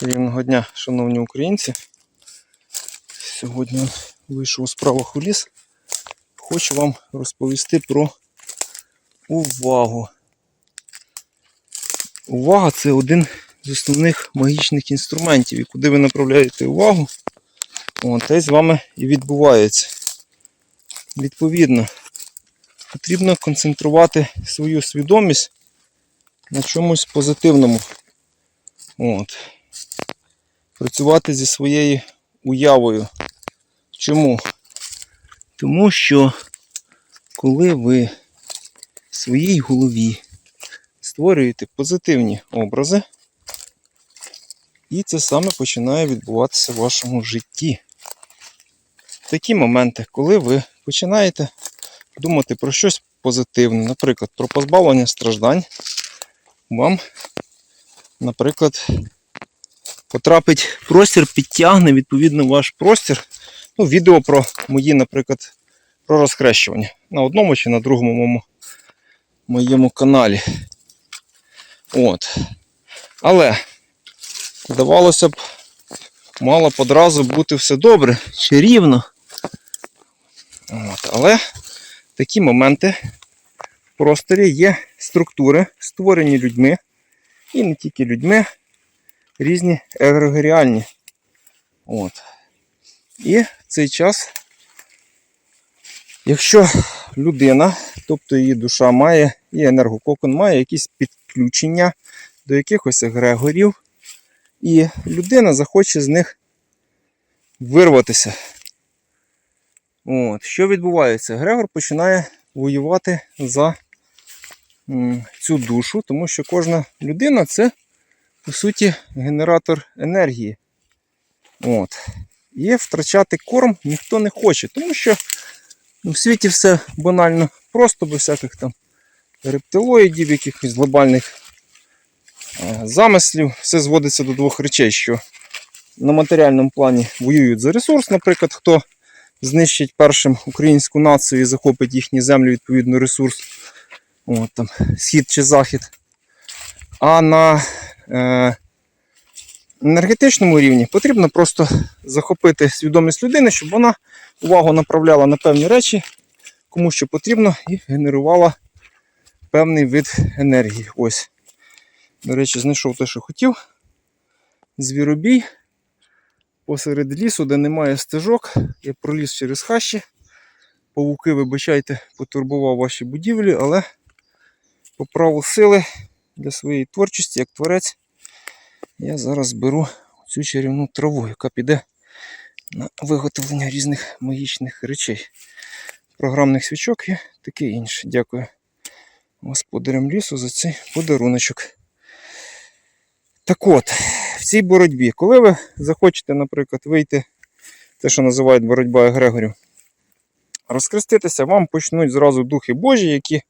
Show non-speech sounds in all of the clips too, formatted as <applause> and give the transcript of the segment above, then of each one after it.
Чарівного дня, шановні українці. Сьогодні вийшов у справах у ліс. Хочу вам розповісти про увагу. Увага це один з основних магічних інструментів. І куди ви направляєте увагу, те з вами і відбувається. Відповідно, потрібно концентрувати свою свідомість на чомусь позитивному. От. Працювати зі своєю уявою. Чому? Тому що коли ви в своїй голові створюєте позитивні образи, і це саме починає відбуватися в вашому житті. Такі моменти, коли ви починаєте думати про щось позитивне, наприклад, про позбавлення страждань, вам, наприклад, потрапить простір, підтягне відповідно ваш простір. Ну, відео про мої, наприклад, про розхрещування на одному чи на другому моєму, моєму каналі. От. Але здавалося б, мало б одразу бути все добре, чарівно. От. Але такі моменти в просторі є структури, створені людьми, і не тільки людьми, різні егрегоріальні. От. І в цей час, якщо людина, тобто її душа має і енергококон, має якісь підключення до якихось егрегорів, і людина захоче з них вирватися. От. Що відбувається? Егрегор починає воювати за цю душу, тому що кожна людина це, по суті, генератор енергії. От. І втрачати корм ніхто не хоче, тому що ну, в світі все банально просто, без всяких там рептилоїдів, якихось глобальних е, замислів. Все зводиться до двох речей, що на матеріальному плані воюють за ресурс, наприклад, хто знищить першим українську націю і захопить їхні землі, відповідно, ресурс, От, там, схід чи захід. А на е, енергетичному рівні потрібно просто захопити свідомість людини, щоб вона увагу направляла на певні речі, кому що потрібно, і генерувала певний вид енергії. Ось. До речі, знайшов те, що хотів. Звіробій посеред лісу, де немає стежок, я проліз через хащі. Павуки, вибачайте, потурбував ваші будівлі, але по праву сили для своєї творчості, як творець, я зараз беру цю чарівну траву, яка піде на виготовлення різних магічних речей, програмних свічок і таке інше. Дякую господарям лісу за цей подаруночок. Так от, в цій боротьбі, коли ви захочете, наприклад, вийти, те, що називають боротьба егрегорів, розкреститися, вам почнуть зразу духи Божі, які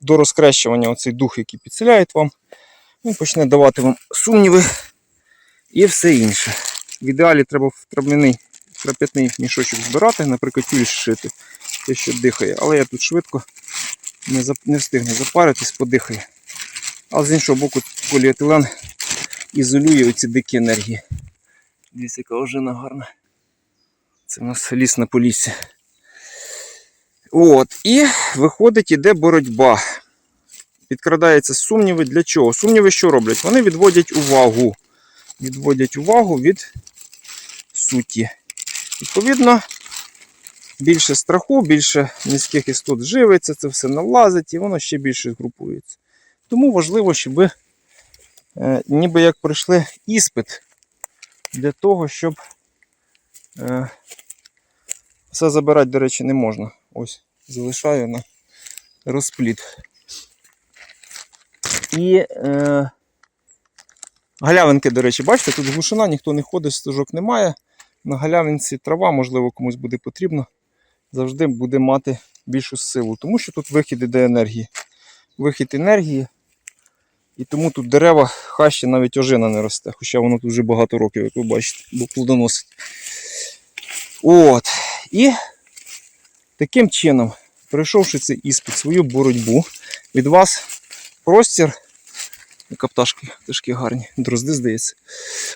до розкрещування, оцей дух, який підселяють вам, він почне давати вам сумніви і все інше. В ідеалі треба в трап'ятний мішочок збирати, наприклад, тюль шити, те, що дихає. Але я тут швидко не, зап... не встигну запаритись, подихає. А з іншого боку, поліетилен ізолює оці дикі енергії. Дивіться, яка ожина гарна. Це у нас ліс на поліссі. От, і виходить, іде боротьба. Підкрадаються сумніви. Для чого? Сумніви що роблять? Вони відводять увагу. Відводять увагу від суті. Відповідно, більше страху, більше низьких істот живиться, це все налазить і воно ще більше групується. Тому важливо, щоб е, ніби як пройшли іспит для того, щоб е, все забирати, до речі, не можна. Ось, залишаю на розпліт. І е, галявинки, до речі, бачите, тут глушина, ніхто не ходить, стежок немає. На галявинці трава, можливо, комусь буде потрібно, завжди буде мати більшу силу, тому що тут вихід іде енергії. Вихід енергії. І тому тут дерева, хащі навіть ожина не росте, хоча воно тут вже багато років, як ви бачите, бо плодоносить. От. І таким чином, пройшовши цей іспит, свою боротьбу, від вас простір Яка пташки, пташки гарні, дрозди, здається.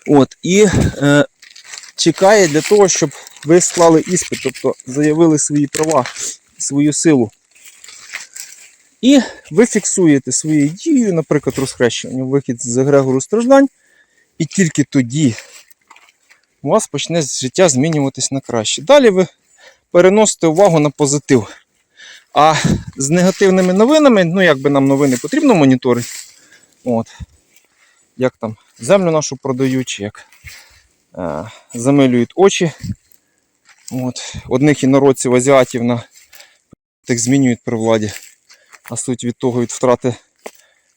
От, і е, чекає для того, щоб ви склали іспит, тобто заявили свої права, свою силу. І ви фіксуєте своєю дією, наприклад, розхрещування, вихід з егрегору страждань, і тільки тоді у вас почне життя змінюватись на краще. Далі ви переносите увагу на позитив. А з негативними новинами, ну як би нам новини потрібно моніторити. От. Як там землю нашу продають, чи як е, замилюють очі. От. Одних інородців, азіатів на тих змінюють при владі. А суть від того від втрати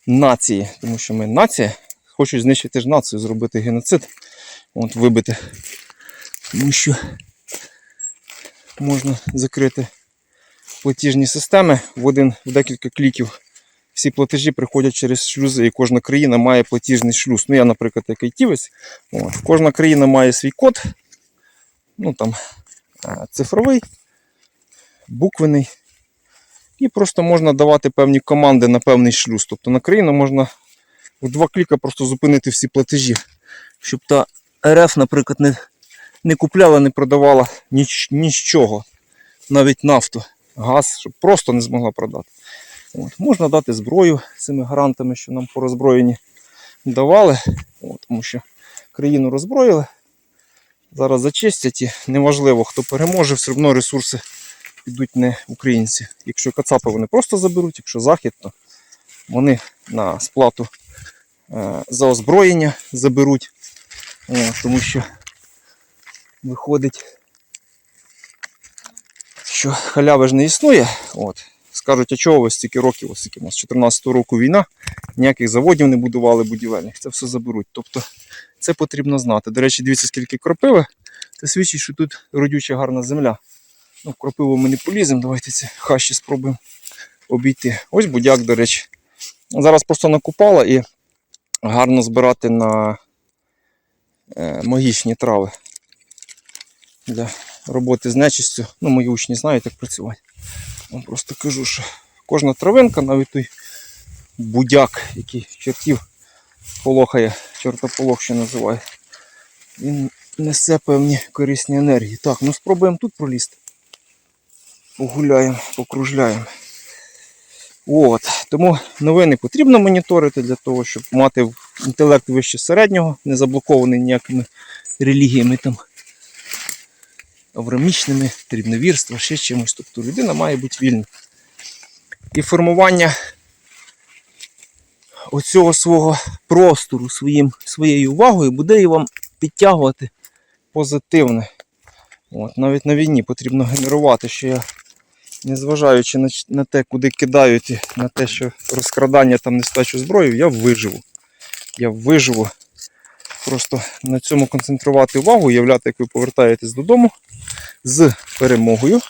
нації. Тому що ми нація, хочуть знищити ж націю, зробити геноцид, от, вибити. Тому що можна закрити платіжні системи в один в декілька кліків. Всі платежі приходять через шлюзи, і кожна країна має платіжний шлюз. Ну, я, наприклад, як айтівець. Кожна країна має свій код, ну там е, цифровий, буквений. І просто можна давати певні команди на певний шлюз. Тобто на країну можна в два кліка просто зупинити всі платежі, щоб та РФ, наприклад, не, не купляла, не продавала ніч, нічого, навіть нафту, газ, щоб просто не змогла продати. От. Можна дати зброю цими гарантами, що нам по роззброєнні давали, От, тому що країну роззброїли. Зараз зачистять і неважливо, хто переможе, все одно ресурси підуть не українці. Якщо кацапи вони просто заберуть, якщо захід, то вони на сплату е, за озброєння заберуть. Тому що виходить, що халяви ж не існує. От. Скажуть, а чого ви стільки років, ось у нас 14 року війна, ніяких заводів не будували будівельних, це все заберуть. Тобто це потрібно знати. До речі, дивіться, скільки кропиви. Це свідчить, що тут родюча гарна земля. Ну, в кропиву ми не поліземо, давайте ці хащі спробуємо обійти. Ось будяк, до речі. Зараз просто накупала і гарно збирати на е, магічні трави для роботи з нечистю. Ну, мої учні знають, як працювати. Вам просто кажу, що кожна травинка, навіть той будяк, який чортів полохає, чортополох ще називає, він несе певні корисні енергії. Так, ну спробуємо тут пролізти. Погуляємо, покружляємо. От. Тому новини потрібно моніторити для того, щоб мати інтелект вище середнього, не заблокований ніякими релігіями там аврамічними, дрібновірства, ще чимось. Тобто людина має бути вільна. І формування оцього свого простору своїм, своєю увагою буде і вам підтягувати позитивне. От, навіть на війні потрібно генерувати, що я, незважаючи на, на те, куди кидають, на те, що розкрадання там нестачу зброї, я виживу. Я виживу. Просто на цьому концентрувати увагу, уявляти, як ви повертаєтесь додому з перемогою.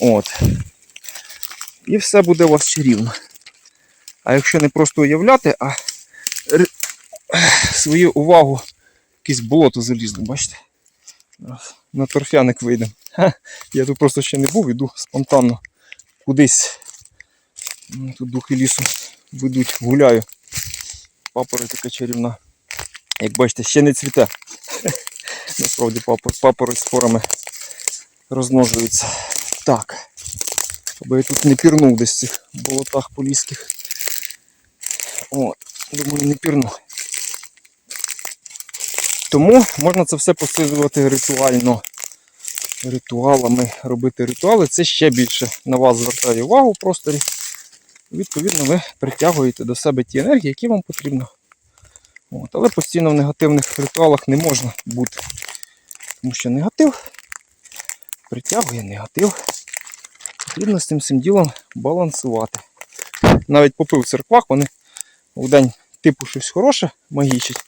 От. І все буде у вас чарівно. А якщо не просто уявляти, а свою увагу якесь болото залізли, бачите? На торфяник вийдемо. Я тут просто ще не був, іду спонтанно кудись. Тут духи лісу ведуть, гуляю. Папора така чарівна. Як бачите, ще не цвіте. Насправді папор, папороть спорами розмножується. Так. Аби я тут не пірнув десь в цих болотах поліських. От, думаю, не пірнув. Тому можна це все посилювати ритуально. Ритуалами робити ритуали. Це ще більше на вас звертає увагу в просторі. Відповідно, ви притягуєте до себе ті енергії, які вам потрібно. От, але постійно в негативних ритуалах не можна бути. Тому що негатив притягує негатив. Потрібно з цим всім ділом балансувати. Навіть попи в церквах вони в день типу щось хороше магічать,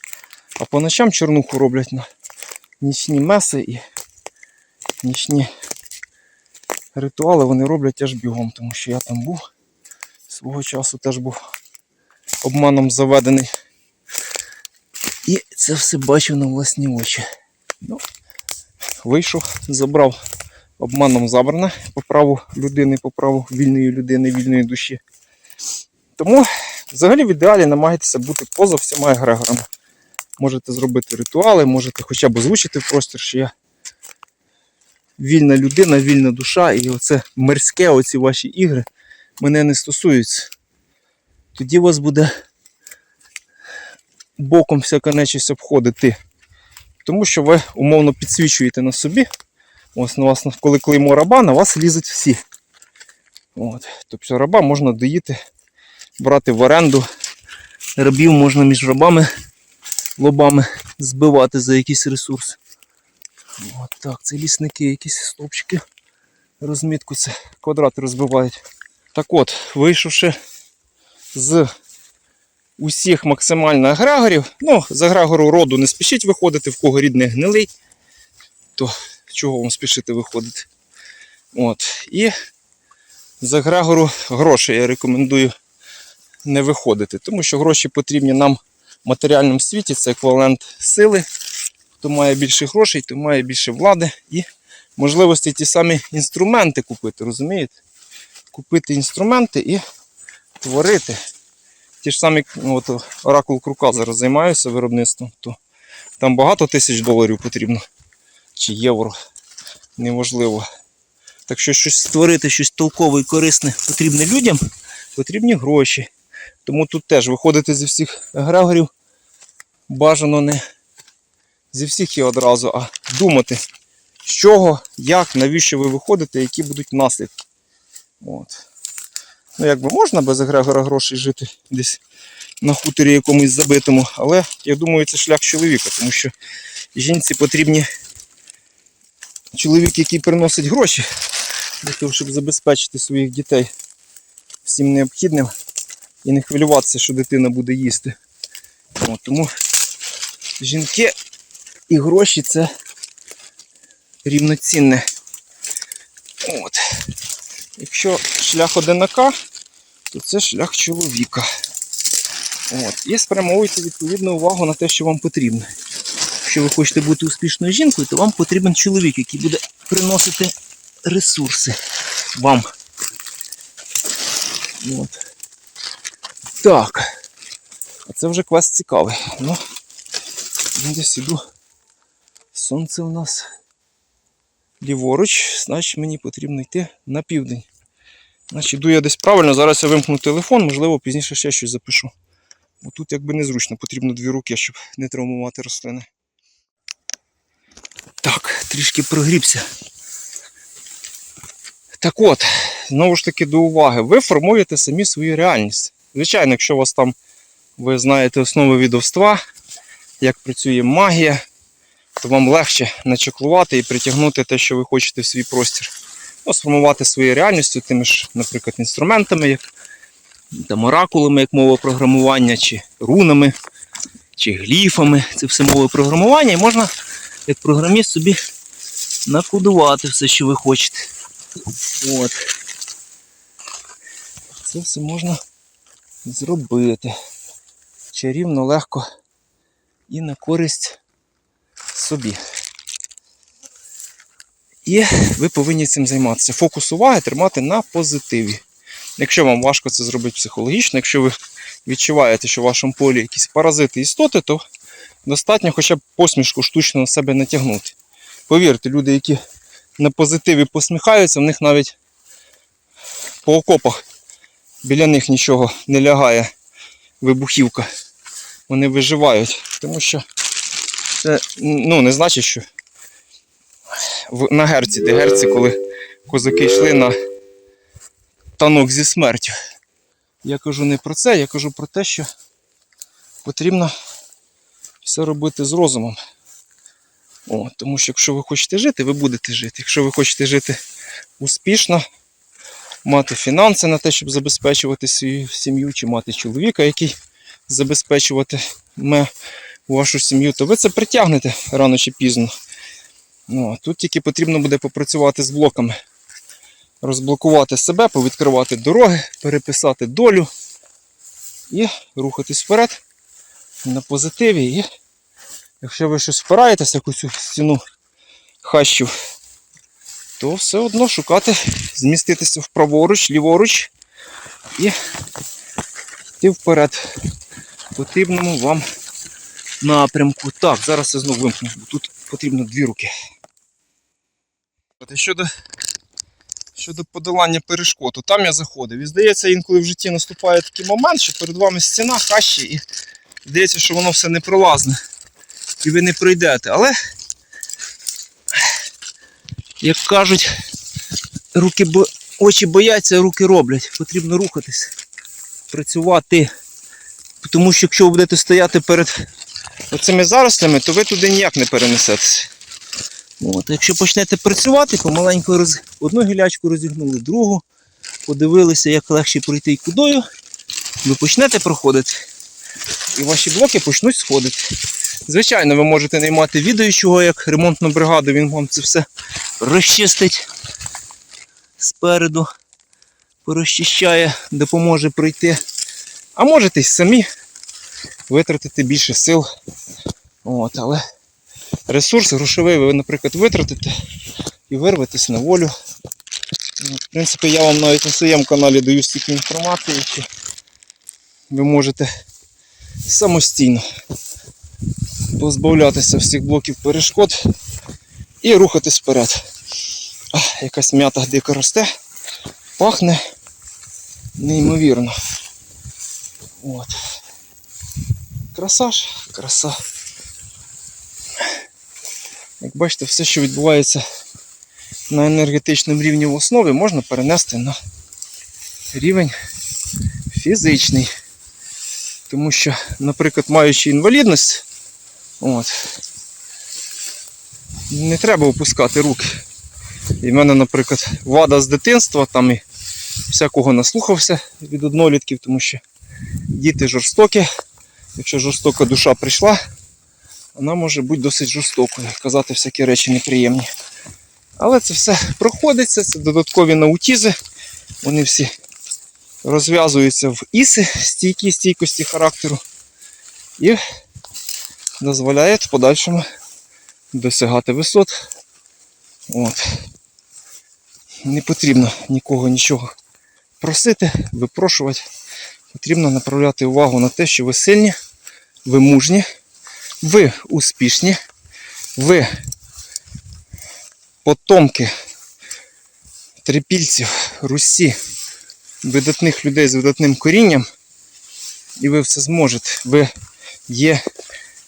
а по ночам чорнуху роблять на нічні меси і нічні ритуали вони роблять аж бігом, тому що я там був свого часу теж був обманом заведений. І це все бачив на власні очі. Ну, вийшов, забрав обманом забране по праву людини, по праву вільної людини, вільної душі. Тому Взагалі в ідеалі намагайтеся бути поза всіма егрегорами. Можете зробити ритуали, можете хоча б озвучити в простір, що я вільна людина, вільна душа, і оце мирське, оці ваші ігри мене не стосуються. Тоді у вас буде боком всяка нечисть обходити. Тому що ви умовно підсвічуєте на собі. Ось на вас, коли клеймо раба, на вас лізуть всі. От. Тобто раба можна доїти, брати в оренду. Рабів можна між рабами, лобами збивати за якийсь ресурс. От так, це лісники, якісь стовпчики. Розмітку це квадрати розбивають. Так от, вийшовши з усіх максимально агрегорів, ну, з агрегору роду не спішіть виходити, в кого рідний гнилий, то чого вам спішити виходити. От. І з агрегору грошей я рекомендую не виходити, тому що гроші потрібні нам в матеріальному світі, це еквівалент сили. Хто має більше грошей, то має більше влади і можливості ті самі інструменти купити, розумієте? Купити інструменти і творити. Ті ж самі, ну, от оракул крука зараз займаюся виробництвом, то там багато тисяч доларів потрібно. Чи євро. Неважливо. Так що щось створити, щось толкове і корисне потрібне людям, потрібні гроші. Тому тут теж виходити зі всіх егрегорів бажано не зі всіх і одразу, а думати, з чого, як, навіщо ви виходите, які будуть наслідки. От. Ну, якби можна без егрегора грошей жити десь на хуторі якомусь забитому, але я думаю, це шлях чоловіка, тому що жінці потрібні чоловік, який приносить гроші для того, щоб забезпечити своїх дітей всім необхідним і не хвилюватися, що дитина буде їсти. От, тому жінки і гроші це рівноцінне. От. Якщо шлях одинака, то це шлях чоловіка. От. І спрямовуйте відповідну увагу на те, що вам потрібно. Якщо ви хочете бути успішною жінкою, то вам потрібен чоловік, який буде приносити ресурси вам. От. Так. А це вже квест цікавий. Ну, я десь іду. Сонце у нас ліворуч, значить мені потрібно йти на південь. Значить, йду я десь правильно, зараз я вимкну телефон, можливо, пізніше ще щось запишу. Бо тут якби незручно, потрібно дві руки, щоб не травмувати рослини. Так, трішки прогрівся. Так от, знову ж таки до уваги, ви формуєте самі свою реальність. Звичайно, якщо у вас там ви знаєте основи відовства, як працює магія, то вам легше начеклувати і притягнути те, що ви хочете в свій простір. Ну, сформувати свою реальністю тими ж, наприклад, інструментами, як там, оракулами, як мова програмування, чи рунами, чи гліфами. Це все мови програмування. І можна, як програміст, собі накодувати все, що ви хочете. От. Це все можна зробити. Чарівно, легко і на користь собі. І ви повинні цим займатися. Фокус уваги тримати на позитиві. Якщо вам важко це зробити психологічно, якщо ви відчуваєте, що в вашому полі якісь паразити істоти, то достатньо хоча б посмішку штучно на себе натягнути. Повірте, люди, які на позитиві посміхаються, в них навіть по окопах біля них нічого не лягає вибухівка. Вони виживають, тому що це ну, не значить, що на герці, де герці, коли козаки йшли на танок зі смертю. Я кажу не про це, я кажу про те, що потрібно все робити з розумом. О, тому що якщо ви хочете жити, ви будете жити. Якщо ви хочете жити успішно, мати фінанси на те, щоб забезпечувати свою сім'ю, чи мати чоловіка, який забезпечуватиме вашу сім'ю, то ви це притягнете рано чи пізно. Ну, тут тільки потрібно буде попрацювати з блоками. Розблокувати себе, повідкривати дороги, переписати долю і рухатись вперед на позитиві. І якщо ви щось впираєтеся, якусь стіну хащів, то все одно шукати, зміститися вправоруч, ліворуч і йти вперед потрібному вам напрямку. Так, зараз я знову вимкну, бо тут потрібно дві руки. І щодо, щодо подолання перешкоду, там я заходив. І здається, інколи в житті наступає такий момент, що перед вами стіна хащі, і здається, що воно все непролазне. І ви не пройдете. Але, як кажуть, руки бо... очі бояться, руки роблять. Потрібно рухатись, працювати. Тому що якщо ви будете стояти перед оцими зарослями, то ви туди ніяк не перенесетеся. От, якщо почнете працювати, помаленьку роз... одну гілячку розігнули, другу, подивилися, як легше пройти і кудою, ви почнете проходити, і ваші блоки почнуть сходити. Звичайно, ви можете наймати відеючого, як ремонтну бригаду, він вам це все розчистить спереду, порозчищає, допоможе пройти. А можете самі витратити більше сил. От, але ресурс грошовий ви, наприклад, витратите і вирветесь на волю. В принципі, я вам навіть на своєму каналі даю стільки інформації, що ви можете самостійно позбавлятися всіх блоків перешкод і рухатись вперед. А, якась м'ята дико росте, пахне неймовірно. От. Краса ж, краса. Як бачите, все, що відбувається на енергетичному рівні в основі, можна перенести на рівень фізичний. Тому що, наприклад, маючи інвалідність, от, не треба опускати руки. І в мене, наприклад, вада з дитинства, там і всякого наслухався від однолітків, тому що діти жорстокі. Якщо жорстока душа прийшла, вона може бути досить жорстокою, казати всякі речі неприємні. Але це все проходиться, це додаткові наутізи. Вони всі розв'язуються в іси, стійкі стійкості характеру і дозволяють в подальшому досягати висот. От. Не потрібно нікого нічого просити, випрошувати. Потрібно направляти увагу на те, що ви сильні, ви мужні, ви успішні, ви потомки трипільців, Русі, видатних людей з видатним корінням, і ви все зможете. Ви є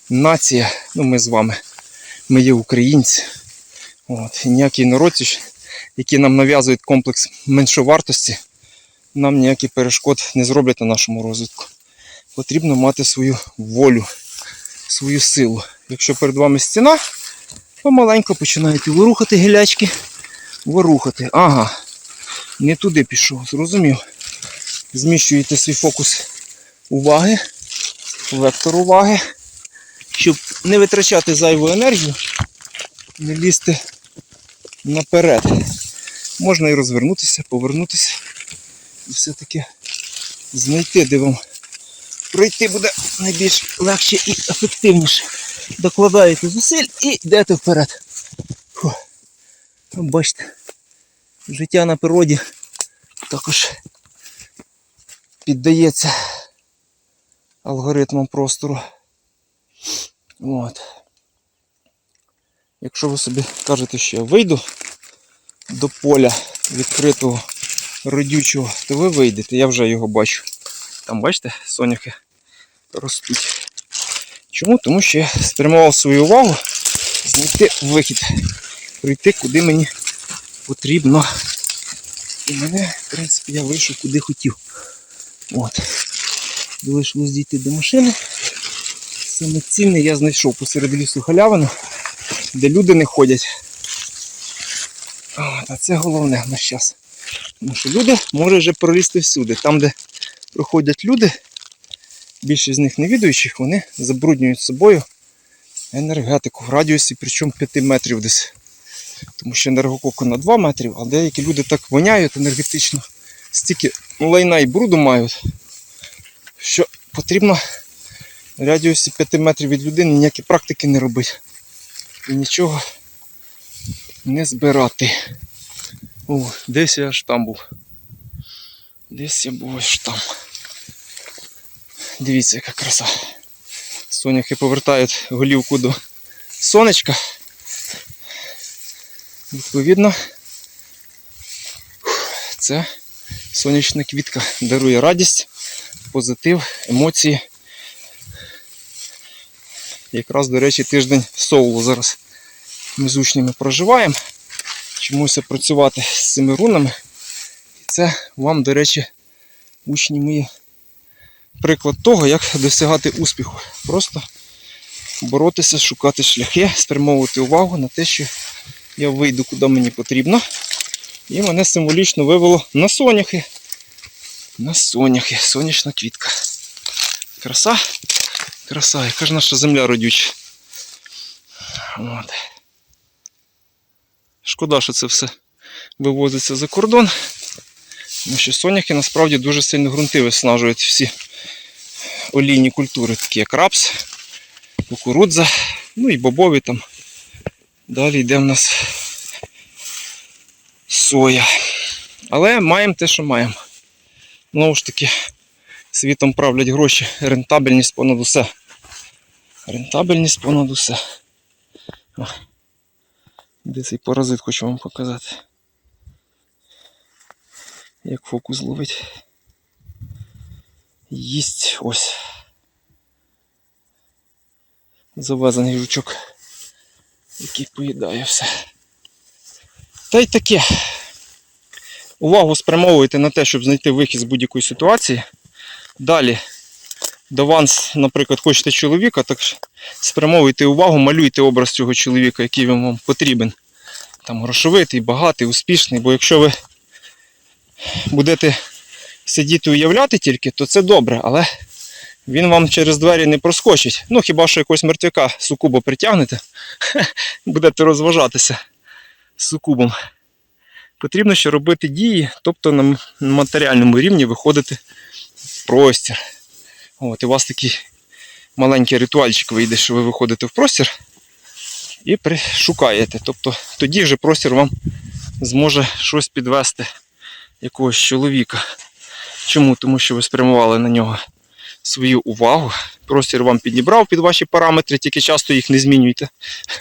нація, ну ми з вами, ми є українці. От. І ніякі народці, які нам нав'язують комплекс меншовартості, нам ніякі перешкод не зроблять на нашому розвитку. Потрібно мати свою волю, свою силу. Якщо перед вами стіна, то маленько починаєте вирухати гілячки, вирухати. Ага, не туди пішов, зрозумів. Зміщуєте свій фокус уваги, вектор уваги, щоб не витрачати зайву енергію, не лізти наперед. Можна і розвернутися, повернутися і все-таки знайти, де вам пройти буде найбільш легше і ефективніше. Докладаєте зусиль і йдете вперед. Фу. Ну, Бачите, життя на природі також піддається алгоритмам простору. От. Якщо ви собі кажете, що я вийду до поля відкритого родючого, то ви вийдете, я вже його бачу. Там, бачите, соняхи ростуть. Чому? Тому що я спрямував свою увагу знайти вихід, прийти куди мені потрібно. І мене, в принципі, я вийшов куди хотів. От. Залишилось дійти до машини. Саме цінне я знайшов посеред лісу халявину, де люди не ходять. От, а це головне на час. Тому що люди можуть вже пролізти всюди. Там, де проходять люди, більшість з них не відуючих, вони забруднюють собою енергетику в радіусі, причому 5 метрів десь. Тому що енергококу на 2 метрів, а деякі люди так воняють енергетично, стільки лайна і бруду мають, що потрібно в радіусі 5 метрів від людини ніякі практики не робити. І нічого не збирати. О, десь я аж там був. Десь я був аж там. Дивіться, яка краса. Соняхи повертають голівку до сонечка. Відповідно, це сонячна квітка дарує радість, позитив, емоції. Якраз, до речі, тиждень соулу зараз ми з учнями проживаємо. Чомуся працювати з цими рунами. Це вам, до речі, учні мої приклад того, як досягати успіху. Просто боротися, шукати шляхи, спрямовувати увагу на те, що я вийду куди мені потрібно. І мене символічно вивело на соняхи. На соняхи, сонячна квітка. Краса, краса, яка ж наша земля родюча. От. Шкода, що це все вивозиться за кордон. Тому що соняхи насправді дуже сильно ґрунти виснажують всі олійні культури, такі як рапс, кукурудза, ну і бобові там. Далі йде в нас соя. Але маємо те, що маємо. Знову ж таки, світом правлять гроші, рентабельність понад усе. Рентабельність понад усе. О, де цей паразит хочу вам показати. Як фокус ловить. Їсть ось. Завезений жучок, який поїдає все. Та й таке. Увагу спрямовуйте на те, щоб знайти вихід з будь-якої ситуації. Далі, до вас, наприклад, хочете чоловіка, так спрямовуйте увагу, малюйте образ цього чоловіка, який він вам потрібен. Там грошовитий, багатий, успішний. Бо якщо ви будете сидіти уявляти тільки, то це добре, але він вам через двері не проскочить. Ну, хіба що якогось мертвяка сукубо притягнете, <laughs> будете розважатися сукубом. Потрібно ще робити дії, тобто на матеріальному рівні виходити в простір. От, і у вас такий маленький ритуальчик вийде, що ви виходите в простір і шукаєте. Тобто тоді вже простір вам зможе щось підвести якогось чоловіка. Чому? Тому що ви спрямували на нього свою увагу. Простір вам підібрав під ваші параметри, тільки часто їх не змінюйте.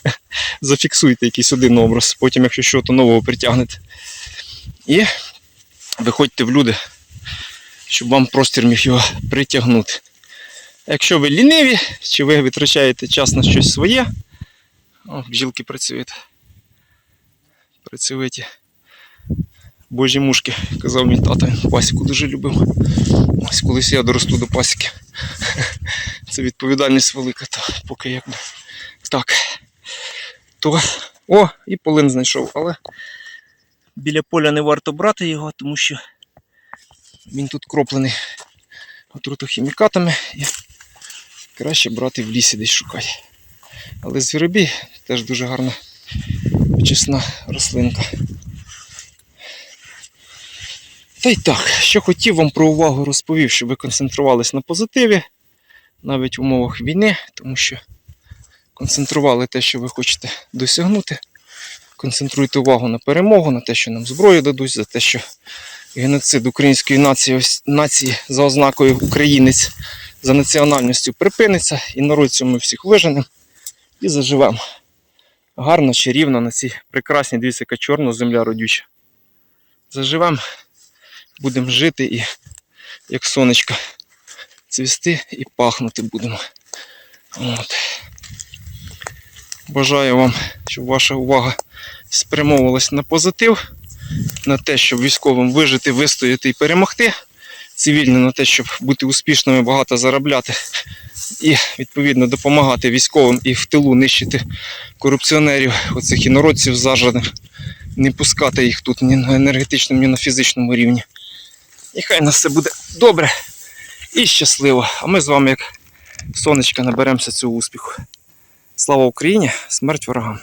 <laughs> Зафіксуйте якийсь один образ, потім, якщо щось нового притягнете. І виходьте в люди, щоб вам простір міг його притягнути. Якщо ви ліниві, чи ви витрачаєте час на щось своє, о, бджілки працюють. Працюєте. Божі мушки, казав мій тато, пасіку дуже любив. Ось колись я доросту до пасіки. Це відповідальність велика, то поки якби так. То... О, і полин знайшов, але біля поля не варто брати його, тому що він тут кроплений отрутохімікатами і краще брати в лісі десь шукати. Але звіробій теж дуже гарна очисна рослинка. Та й так, що хотів вам про увагу розповів, щоб ви концентрувались на позитиві, навіть в умовах війни, тому що концентрували те, що ви хочете досягнути. Концентруйте увагу на перемогу, на те, що нам зброю дадуть, за те, що геноцид української нації, нації за ознакою українець за національністю припиниться, і народ цьому всіх виженемо і заживемо. Гарно, чарівно на цій прекрасній дивіться, яка чорна земля родюча. Заживемо, будемо жити і як сонечко цвісти і пахнути будемо. От. Бажаю вам, щоб ваша увага спрямовувалась на позитив, на те, щоб військовим вижити, вистояти і перемогти. Цивільно на те, щоб бути успішними, багато заробляти і відповідно допомагати військовим і в тилу нищити корупціонерів, оцих інородців зажаних, не пускати їх тут ні на енергетичному, ні на фізичному рівні. І хай нас все буде добре і щасливо. А ми з вами, як сонечка, наберемося цього успіху. Слава Україні! Смерть ворогам!